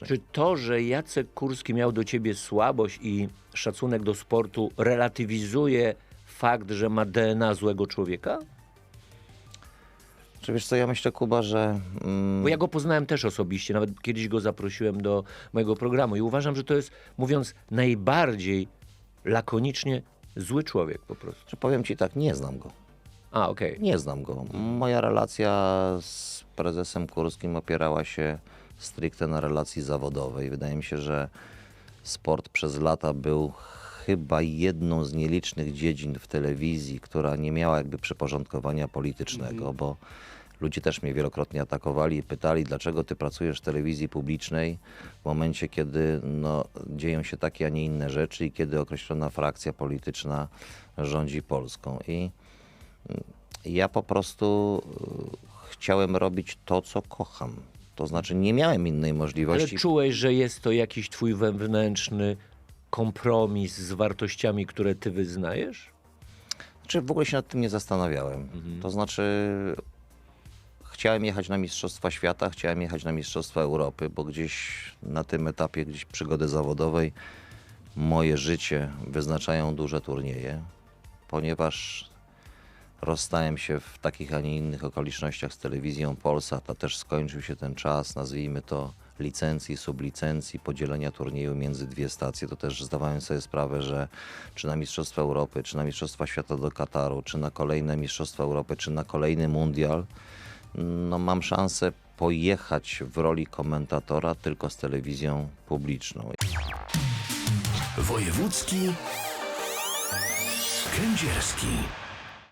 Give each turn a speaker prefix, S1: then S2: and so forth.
S1: publicznej.
S2: Czy to, że Jacek Kurski miał do ciebie słabość i szacunek do sportu, relatywizuje fakt, że ma DNA złego człowieka?
S1: Czy wiesz co, ja myślę, Kuba, że mm,
S2: Bo ja go poznałem też osobiście, nawet kiedyś go zaprosiłem do mojego programu i uważam, że to jest, mówiąc najbardziej lakonicznie, zły człowiek po prostu.
S1: że powiem ci tak, nie znam go.
S2: A, okej.
S1: Nie znam go. Moja relacja z prezesem Kurskim opierała się stricte na relacji zawodowej. Wydaje mi się, że sport przez lata był chyba jedną z nielicznych dziedzin w telewizji, która nie miała jakby przyporządkowania politycznego, bo ludzie też mnie wielokrotnie atakowali i pytali, dlaczego ty pracujesz w telewizji publicznej w momencie, kiedy no, dzieją się takie, a nie inne rzeczy i kiedy określona frakcja polityczna rządzi Polską. I ja po prostu y, chciałem robić to, co kocham. To znaczy nie miałem innej
S2: Ale
S1: możliwości.
S2: czułeś, że jest to jakiś twój wewnętrzny kompromis z wartościami, które ty wyznajesz?
S1: Znaczy w ogóle się nad tym nie zastanawiałem.
S2: Mhm.
S1: To znaczy chciałem jechać na Mistrzostwa Świata, chciałem jechać na Mistrzostwa Europy, bo gdzieś na tym etapie gdzieś przygody zawodowej moje życie wyznaczają duże turnieje, ponieważ rozstałem się w takich, a nie innych okolicznościach z telewizją Polsat, a też skończył się ten czas, nazwijmy to licencji, sublicencji, podzielenia turnieju między dwie stacje, to też zdawałem sobie sprawę, że czy na Mistrzostwa Europy, czy na Mistrzostwa Świata do Kataru, czy na kolejne Mistrzostwa Europy, czy na kolejny Mundial, no mam szansę pojechać w roli komentatora tylko z telewizją publiczną.
S3: Wojewódzki Kędzierski.